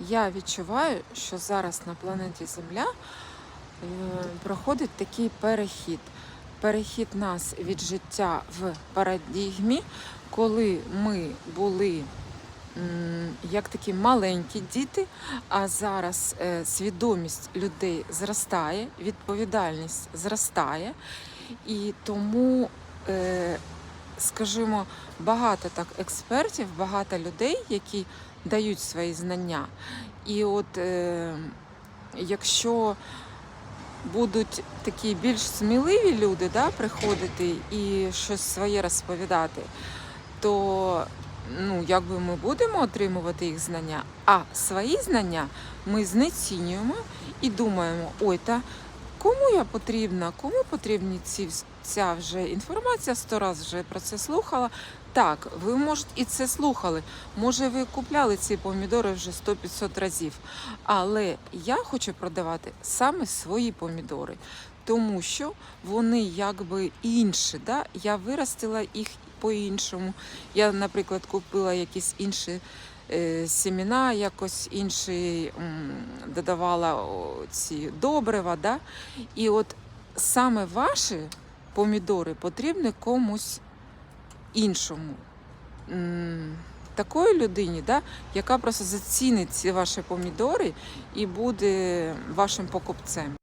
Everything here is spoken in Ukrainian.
Я відчуваю, що зараз на планеті Земля е, проходить такий перехід. Перехід нас від життя в парадігмі, коли ми були як такі маленькі діти, а зараз е, свідомість людей зростає, відповідальність зростає, і тому, е, скажімо, багато так експертів, багато людей, які дають свої знання. І от е, якщо будуть такі більш сміливі люди да, приходити і щось своє розповідати, то ну, якби ми будемо отримувати їх знання, а свої знання ми знецінюємо і думаємо, ой, та кому я потрібна, кому потрібні ці, ця вже інформація, сто раз вже про це слухала. Так, ви можете і це слухали. Може, ви купляли ці помідори вже 100-500 разів. Але я хочу продавати саме свої помідори, тому що вони якби інші. Да? Я виростила їх по-іншому. Я, наприклад, купила якісь інші е, семена, якось інші додавала ці добрива. Да? І от саме ваші помідори потрібні комусь іншому. Такої людині, да, яка просто зацінить ці ваші помідори і буде вашим покупцем.